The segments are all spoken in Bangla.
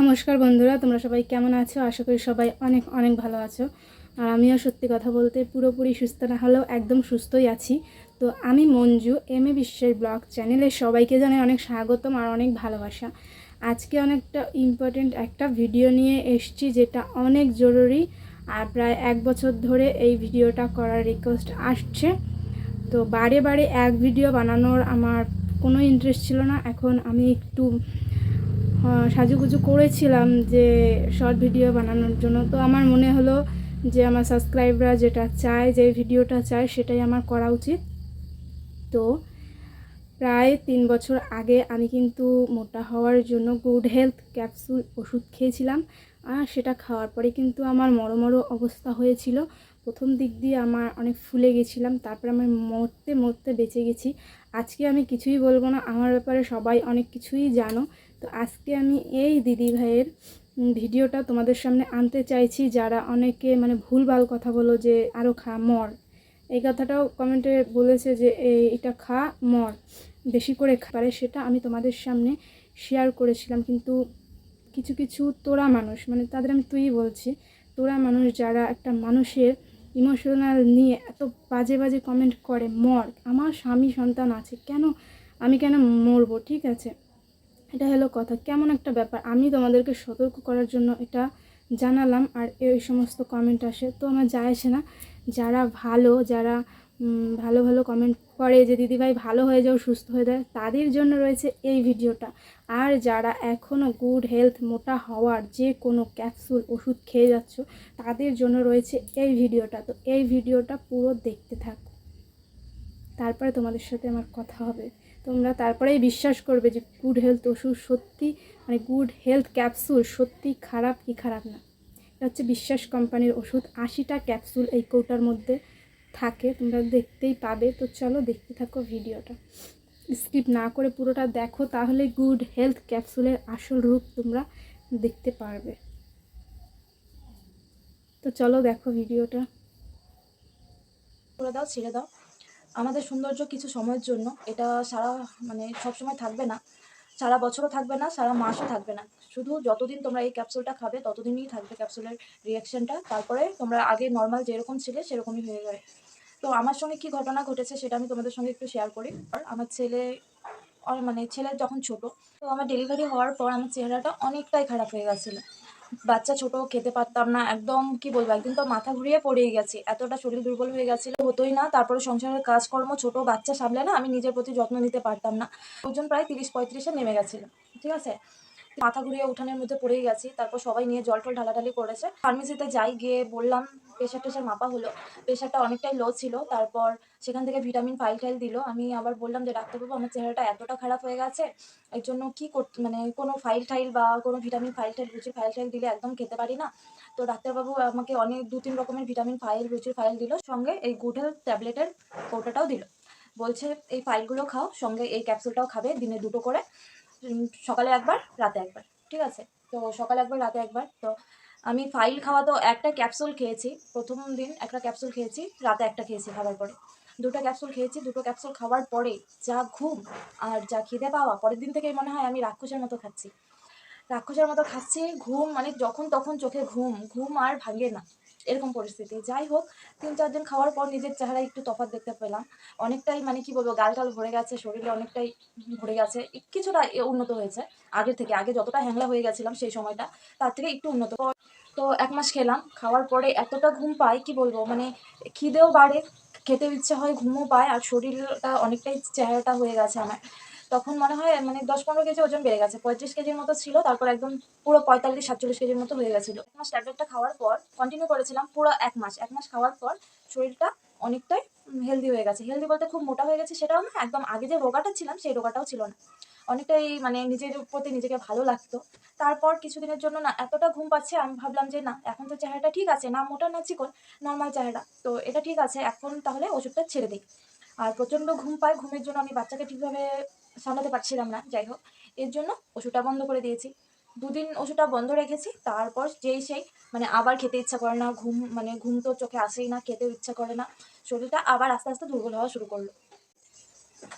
নমস্কার বন্ধুরা, তোমরা সবাই কেমন আছো? আশা করি সবাই অনেক অনেক ভালো আছো। আর আমিও সত্যি কথা বলতে পুরোপুরি সুস্থ না হলেও একদম সুস্থই আছি। তো আমি মঞ্জু এম এ বিশ্বের ব্লগ চ্যানেলে সবাইকে জানাই অনেক স্বাগতম আর অনেক ভালোবাসা। আজকে অনেকটা ইম্পর্টেন্ট একটা ভিডিও নিয়ে এসছি যেটা অনেক জরুরি আর প্রায় এক বছর ধরে এই ভিডিওটা করার রিকোয়েস্ট আসছে। তো বারে বারে এক ভিডিও বানানোর আমার কোনো ইন্টারেস্ট ছিল না। এখন আমি একটু সাজুগুজু করেছিলাম যে শর্ট ভিডিও বানানোর জন্য। তো আমার মনে হলো যে আমার সাবস্ক্রাইবরা যেটা চায়, যে ভিডিওটা চায়, সেটাই আমার করা উচিত। তো প্রায় তিন বছর আগে আমি কিন্তু মোটা হওয়ার জন্য গুড হেলথ ক্যাপসুল ওষুধ খেয়েছিলাম। আর সেটা খাওয়ার পরে কিন্তু আমার মরো অবস্থা হয়েছিল। প্রথম দিক দিয়ে আমার অনেক ফুলে গেছিলাম, তারপরে আমি মরতে মরতে বেঁচে গেছি। আজকে আমি কিছুই বলব না, আমার ব্যাপারে সবাই অনেক কিছুই জানো। তো আজকে আমি এই দিদি ভাইয়ের ভিডিওটা তোমাদের সামনে আনতে চাইছি, যারা অনেকে মানে ভুলভাল কথা বলো যে আরও খা, মর। এই কথাটাও কমেন্টে বলেছে যে এটা খা, মর। বেশি করে পারে সেটা আমি তোমাদের সামনে শেয়ার করেছিলাম, কিন্তু কিছু কিছু তোরা মানুষ মানে তাদের আমি তুই বলছি, তোরা মানুষ যারা একটা মানুষের ইমোশনাল নিয়ে এত বাজে বাজে কমেন্ট করে। মর আমার স্বামী সন্তান আছে, কেন আমি কেন মরবো? ঠিক আছে, এটা হলো কথা। কেমন একটা ব্যাপার। আমি তোমাদেরকে সতর্ক করার জন্য এটা জানালাম, আর এই সমস্ত কমেন্ট আসে। তো আমার যায় আসে না। যারা ভালো, যারা ভালো ভালো কমেন্ট করে যে, দিদিভাই ভালো হয়ে যাও, সুস্থ হয়ে যায় তাদের জন্য রয়েছে এই ভিডিওটা। আর যারা এখনও গুড হেলথ মোটা হওয়ার যে কোনো ক্যাপসুল ওষুধ খেয়ে যাচ্ছ, তাদের জন্য রয়েছে এই ভিডিওটা। তো এই ভিডিওটা পুরো দেখতে থাকো। তারপরে তোমাদের সাথে আমার কথা হবে। তোমরা তারপরেই বিশ্বাস করবে যে গুড হেলথ ওষুধ সত্যি মানে গুড হেলথ ক্যাপসুল সত্যি খারাপ কি খারাপ না। এটা হচ্ছে বিশ্বাস কোম্পানির ওষুধ, আশিটা ক্যাপসুল এই কৌটার মধ্যে। থাকে, তোমরা দেখতেই পাবে। তো চলো দেখতে থাকো ভিডিওটা। স্কিপ না করে পুরোটা দেখো, তাহলে গুড হেলথ ক্যাপসুলের আসল রূপ তোমরা দেখতে পারবে। তো চলো দেখো ভিডিওটা। করে দাও, ছেড়ে দাও। আমাদের সৌন্দর্য কিছু সময়ের জন্য, এটা সারা মানে সব সময় থাকবে না। সারা বছরও থাকবে না, সারা মাসও থাকবে না। শুধু যতদিন তোমরা এই ক্যাপসুলটা খাবে, ততদিনই থাকবে ক্যাপসুলের রিয়াকশনটা তারপরে তোমরা আগে নর্মাল যেরকম ছিলে, সেরকমই হয়ে যাবে তো আমার সঙ্গে কি ঘটনা ঘটেছে সেটা আমি তোমাদের সঙ্গে একটু শেয়ার করি। আমার ছেলে মানে ছেলে যখন ছোট, তো আমার ডেলিভারি হওয়ার পর আমার চেহারাটা অনেকটাই খারাপ হয়ে গেছিল। বাচ্চা ছোট, খেতে পারতাম না, একদম কি বলব, একদিন তো মাথা ঘুরিয়ে পড়েই গেছি, এতটা শরীর দুর্বল হয়ে গেছিল, হতোই না, তারপরে সংসারের কাজকর্ম ছোট, বাচ্চা সামলে না, আমি নিজের প্রতি যত্ন নিতে পারতাম না। ওজন প্রায় তিরিশ পঁয়ত্রিশে নেমে গেছিল, ঠিক আছে? মাথা ঘুরিয়ে উঠানের মধ্যে পড়েই গেছি। তারপর সবাই নিয়ে জল টল ঢালাঢালি করেছে। ফার্মেসিতে যাই গিয়ে বললাম, প্রেশার টেশার মাপা হলো। প্রেশারটা অনেকটাই লো ছিল। তারপর সেখান থেকে ভিটামিন ফাইল টাইল দিল। আমি আবার বললাম যে, ডাক্তারবাবু, আমার চেহারাটা এতটা খারাপ হয়ে গেছে। এর জন্য কি করতে মানে কোনো ফাইল টাইল বা কোনো ভিটামিন ফাইল টাইল রুচির ফাইল টাইল দিলে একদম খেতে পারি না? তো ডাক্তারবাবু আমাকে অনেক দু তিন রকমের ভিটামিন ফাইল রুচির ফাইল দিল। সঙ্গে এই গুড হেলথ ট্যাবলেটের কৌটাটাও দিল। বলছে, এই ফাইলগুলো খাও, সঙ্গে এই ক্যাপসুলটাও খাবে দিনে দুটো করে। সকালে একবার, রাতে একবার, ঠিক আছে? তো সকালে একবার, রাতে একবার। তো আমি ফাইল খাওয়া তো একটা ক্যাপসুল খেয়েছি, প্রথম দিন একটা ক্যাপসুল খেয়েছি, রাতে একটা খেয়েছি খাবার পরে। দুটো ক্যাপসুল খেয়েছি, দুটো ক্যাপসুল খাওয়ার পরে যা ঘুম আর যা খিদে পাওয়া, পরের দিন থেকেই মনে হয় আমি রাক্ষসের মতো খাচ্ছি। রাক্ষসের মতো খাচ্ছি, ঘুম মানে যখন তখন চোখে ঘুম ঘুম আর ভাঙে না। এরকম পরিস্থিতি। যাই হোক, তিন চার দিন খাওয়ার পর নিজের চেহারা একটু তফাৎ দেখতে পেলাম। অনেকটাই মানে কি বলব, গাল টাল ভরে গেছে, শরীরে অনেকটাই ভরে গেছে। কিছুটা উন্নত হয়েছে আগের থেকে। আগে যতটা হ্যাংলা হয়ে গেছিলাম সেই সময়টা, তার থেকে একটু উন্নত। তো এক মাস খেলাম, খাওয়ার পরে এতটা ঘুম পাই কি বলব মানে খিদেও বাড়ে, খেতেও ইচ্ছে হয়, ঘুমও পায়, আর শরীরটা অনেকটাই চেহারাটা হয়ে গেছে আমার। তখন মনে হয় মানে দশ পনেরো কেজি ওজন বেড়ে গেছে। পঁয়ত্রিশ কেজির মতো ছিল, তারপর একদম পুরো পঁয়তাল্লিশ, সাতচল্লিশ কেজির মতো হয়ে গেছিল। এক মাস ট্যাবলেটটা খাওয়ার পর কন্টিনিউ করেছিলাম পুরো এক মাস। এক মাস খাওয়ার পর শরীরটা অনেকটাই হেলদি হয়ে গেছে। হেলদি বলতে খুব মোটা হয়ে গেছে, সেটাও না, একদম আগে যে রোগাটা ছিলাম, সেই রোগাটাও ছিল না। অনেকটাই মানে নিজের প্রতি নিজেকে ভালো লাগতো। তারপর কিছুদিনের জন্য না, এতটা ঘুম পাচ্ছে, আমি ভাবলাম যে না, এখন তো চেহারাটা ঠিক আছে, না মোটা, না চিকন নর্মাল চেহারা। তো এটা ঠিক আছে, এখন তাহলে ওষুধটা ছেড়ে দিই। আর প্রচণ্ড ঘুম পায়, ঘুমের জন্য আমি বাচ্চাকে ঠিকভাবে সামলাতে পারছিলাম না। যাই হোক, এর জন্য ওষুধটা বন্ধ করে দিয়েছি। দুদিন ওষুধটা বন্ধ রেখেছি, তারপর যেই সেই মানে আবার খেতে ইচ্ছা করে না, ঘুম মানে ঘুম তো চোখে আসেই না, খেতেও ইচ্ছা করে না, শরীরটা আবার আস্তে আস্তে দুর্বল হওয়া শুরু করল।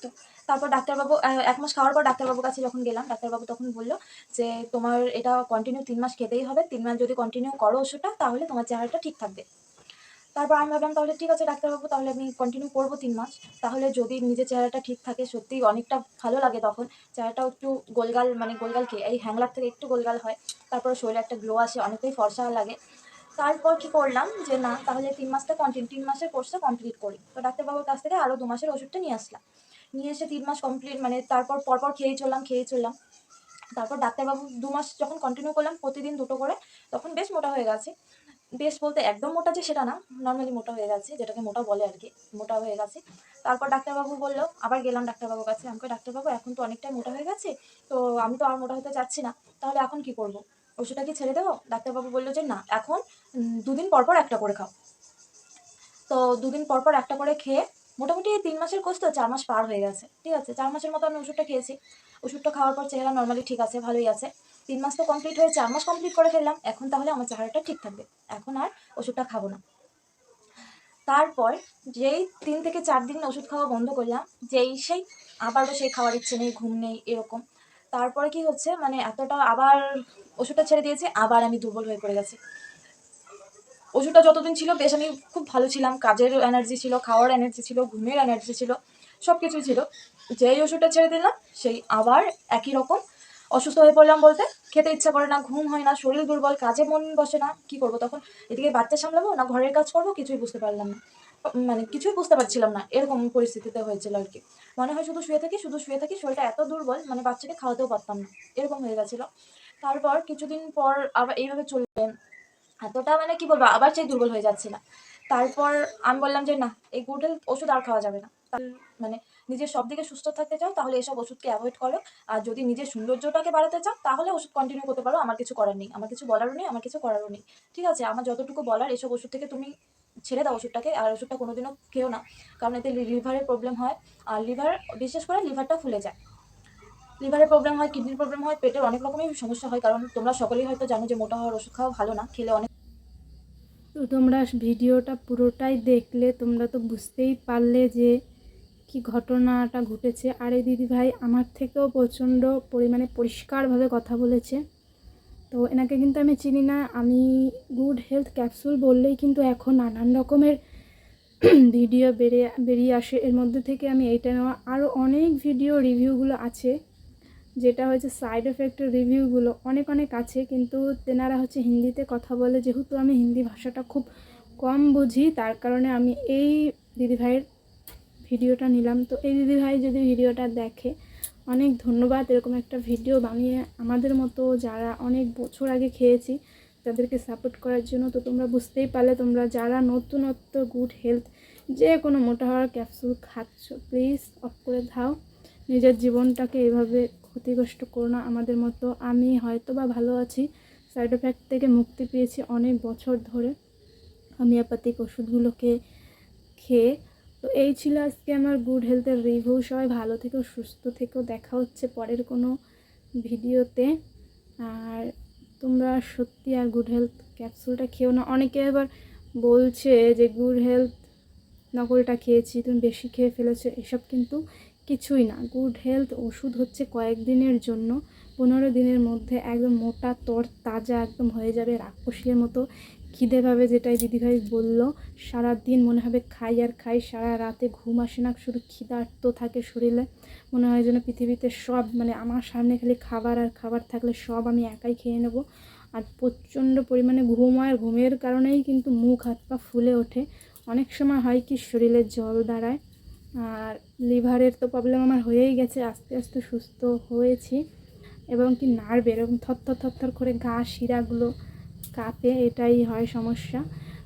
তো তারপর ডাক্তারবাবু এক মাস খাওয়ার পর ডাক্তারবাবুর কাছে যখন গেলাম, ডাক্তারবাবু তখন বলল যে, তোমার এটা কন্টিনিউ তিন মাস খেতেই হবে। তিন মাস যদি কন্টিনিউ করো ওষুধটা, তাহলে তোমার চেহারাটা ঠিক থাকবে। তারপর আমি ভাবলাম, তাহলে ঠিক আছে, ডাক্তারবাবু, তাহলে আমি কন্টিনিউ করব তিন মাস। তাহলে যদি নিজের চেহারাটা ঠিক থাকে, সত্যি অনেকটা ভালো লাগে তখন। চেহারাটাও একটু গোলগাল মানে গোলগাল খেয়ে এই হ্যাংলার থেকে একটু গোলগাল হয়। তারপর শরীরে একটা গ্লো আসে, অনেকটাই ফর্সা লাগে। তারপর কি করলাম যে, না, তাহলে তিন মাসটা কন্টিনিউ তিন মাসের কোর্সটা কমপ্লিট করি। তো ডাক্তারবাবুর কাছ থেকে আরও দু মাসের ওষুধটা নিয়ে আসলাম। নিয়ে এসে তিন মাস কমপ্লিট মানে তারপর পরপর খেয়েই চললাম খেয়েই চললাম। তারপর ডাক্তারবাবু দু মাস যখন কন্টিনিউ করলাম, প্রতিদিন দুটো করে, তখন বেশ মোটা হয়ে গেছে। বেশ বলতে একদম মোটা যে সেটা না নর্মালি মোটা হয়ে গেছে, যেটাকে মোটা বলে আর কি, মোটা হয়ে গেছে। তারপর ডাক্তারবাবু বলল, আবার গেলাম ডাক্তারবাবুর কাছে। আমাকে ডাক্তারবাবু, এখন তো অনেকটাই মোটা হয়ে গেছে, তো আমি তো আর মোটা হতে চাচ্ছি না, তাহলে এখন কি করব? ওষুধটা কি ছেড়ে দেবো? ডাক্তারবাবু বলল যে, না, এখন দুদিন পর পর একটা করে খাও। তো দুদিন পর পর একটা করে খেয়ে, মোটামুটি তিন মাসের কোর্স তো, চার মাস পার হয়ে গেছে, ঠিক আছে? চার মাসের মতো আমি ওষুধটা খেয়েছি। ওষুধটা খাওয়ার পর চেহারা নর্মালি ঠিক আছে, ভালোই আছে। তিন মাস তো কমপ্লিট হয়ে চার মাস কমপ্লিট করে ফেললাম। এখন তাহলে আমার চেহারাটা ঠিক থাকবে। এখন আর ওষুধটা খাব না। তারপর যেই তিন থেকে চার দিন ওষুধ খাওয়া বন্ধ করলাম, যেই সেই আবারও সেই খাওয়ার ইচ্ছে নেই, ঘুম নেই, এরকম। তারপরে কি হচ্ছে মানে এতটা আবার ওষুধটা ছেড়ে দিয়েছে, আবার আমি দুর্বল হয়ে পড়ে গেছি। ওষুধটা যতদিন ছিল, বেশ আমি খুব ভালো ছিলাম। কাজের এনার্জি ছিল, খাওয়ার এনার্জি ছিল, ঘুমের এনার্জি ছিল সব কিছুই ছিল। যেই ওষুধটা ছেড়ে দিলাম, সেই আবার একই রকম অসুস্থ হয়ে পড়লাম বলতে? খেতে ইচ্ছা করে না, ঘুম হয় না, শরীর দুর্বল, কাজে মন বসে না, কি করব তখন? এদিকে বাচ্চা সামলাবো না, ঘরের কাজ করব, কিছুই বুঝতে পারলাম না। মানে কিছুই বুঝতে পারছিলাম না, এরকম পরিস্থিতিতে হয়েছিল আর কি। মনে হয় শুধু শুয়ে থাকি, শুধু শুয়ে থাকি, শরীরটা এত দুর্বল মানে বাচ্চাকে খাওয়াতেও পারতাম না, এরকম হয়ে গেছিল। তারপর কিছুদিন পর আবার এইভাবে চলবে এতটা মানে কি বলব, আবার সেই দুর্বল হয়ে যাচ্ছি না। তারপর আমি বললাম যে, না, এই গুড ওষুধ আর খাওয়া যাবে না। মানে নিজের সব দিকে সুস্থ থাকতে চাও, তাহলে এসব ওষুধকে অ্যাভয়েড করো। আর যদি নিজের সৌন্দর্যটাকে বাড়াতে চাও, তাহলে ওষুধ কন্টিনিউ করতে পারো। আমার কিছু করার নেই। আমার কিছু বলারও নেই, আমার কিছু করারও নেই। ঠিক আছে? আমার যতটুকু বলার, এসব ওষুধ থেকে তুমি ছেড়ে দাও ওষুধটাকে। আর ওষুধটা কোনোদিনও খেও না। কারণ এতে লিভারের প্রবলেম হয়। আর লিভার বিশেষ করে লিভারটা ফুলে যায়। লিভারের প্রবলেম হয় কিডনির প্রবলেম হয়, পেটের অনেক রকমের সমস্যা হয়। কারণ তোমরা সকলেই হয়তো জানো যে মোটা হওয়ার ওষুধ খাওয়া ভালো না, খেলে অনেক তো তোমরা ভিডিওটা পুরোটাই দেখলে তোমরা তো বুঝতেই পারলে যে কি ঘটনাটা ঘটেছে? আর এই দিদিভাই আমার থেকেও প্রচণ্ড পরিমাণে পরিষ্কারভাবে কথা বলেছে। তো এনাকে কিন্তু আমি চিনি না। আমি গুড হেলথ ক্যাপসুল বললেই কিন্তু এখন নানান রকমের ভিডিও বেরিয়ে বেরিয়ে আসে। এর মধ্যে থেকে আমি এইটা নেওয়া। আরও অনেক ভিডিও রিভিউগুলো আছে। যেটা হচ্ছে সাইড এফেক্টের রিভিউগুলো অনেক অনেক আছে। কিন্তু তেনারা হচ্ছে হিন্দিতে কথা বলে। যেহেতু আমি হিন্দি ভাষাটা খুব কম বুঝি, তার কারণে আমি এই দিদিভাইয়ের ভিডিওটা নিলাম। তো এই দিদিভাই যদি ভিডিওটা দেখে, অনেক ধন্যবাদ। এরকম একটা ভিডিও বানিয়ে আমাদের মতো যারা অনেক বছর আগে খেয়েছি, তাদেরকে সাপোর্ট করার জন্য। তো তোমরা বুঝতেই পারলে, তোমরা যারা নতুনত্ব গুড হেলথ যে কোনো মোটা হওয়ার ক্যাপসুল খাচ্ছ প্লিজ অফ করে দাও। নিজের জীবনটাকে এভাবে ক্ষতিগ্রস্ত করো না। আমাদের মতো আমি হয়তো বা ভালো আছি। সাইড এফেক্ট থেকে মুক্তি পেয়েছি অনেক বছর ধরে। হোমিওপ্যাথিক ওষুধগুলোকে খেয়ে তো এই ছিল আজকে আমার গুড হেলথের রিভিউ সবাই ভালো থেকো, সুস্থ থেকেও দেখা হচ্ছে পরের কোনো ভিডিওতে। আর তোমরা সত্যি আর গুড হেলথ ক্যাপসুলটা খেও না। অনেকে এবার বলছে যে গুড হেলথ নকলটা খেয়েছি, তুমি বেশি খেয়ে ফেলেছো। এসব কিন্তু কিছুই না। গুড হেলথ ওষুধ হচ্ছে কয়েকদিনের জন্য। পনেরো দিনের মধ্যে একদম মোটা, তর, তাজা একদম হয়ে যাবে। রাক্ষসীর মতো খিদে পাবে যেটাই দিদিভাই বলল। সারা দিন মনে হবে খাই আর খাই, সারা রাতে ঘুম আসে না, শুধু খিদার্ত থাকে শরীরে। মনে হয় যেন পৃথিবীতে সব মানে আমার সামনে খালি খাবার আর খাবার থাকলে সব আমি একাই খেয়ে নেব। আর প্রচণ্ড পরিমাণে ঘুম হয় ঘুমের কারণেই কিন্তু মুখ, হাত পা ফুলে ওঠে। অনেক সময় হয় কি শরীরে জল দাঁড়ায়, আর লিভারের তো প্রবলেম আমার হয়েই গেছে, আস্তে আস্তে সুস্থ হয়েছি। এবং কি নার্ভ এরকম থরথর থর করে গা শিরাগুলো কাঁপে, এটাই হয় সমস্যা।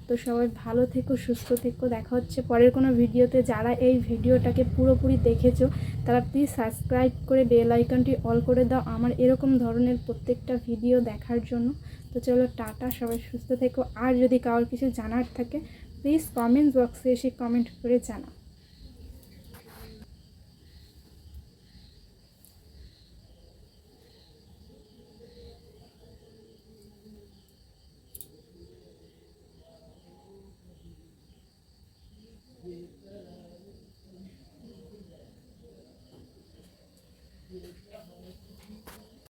তো সবাই ভালো থেকো, সুস্থ থেকো। দেখা হচ্ছে পরের কোনো ভিডিওতে। যারা এই ভিডিওটাকে পুরোপুরি দেখেছ, তারা প্লিজ সাবস্ক্রাইব করে বেল আইকনটি অল করে দাও আমার এরকম ধরনের প্রত্যেকটা ভিডিও দেখার জন্য। তো চলো টাটা, সবাই সুস্থ থেকো। আর যদি কারোর কিছু জানার থাকে প্লিজ কমেন্ট বক্সে এসে কমেন্ট করে জানাও।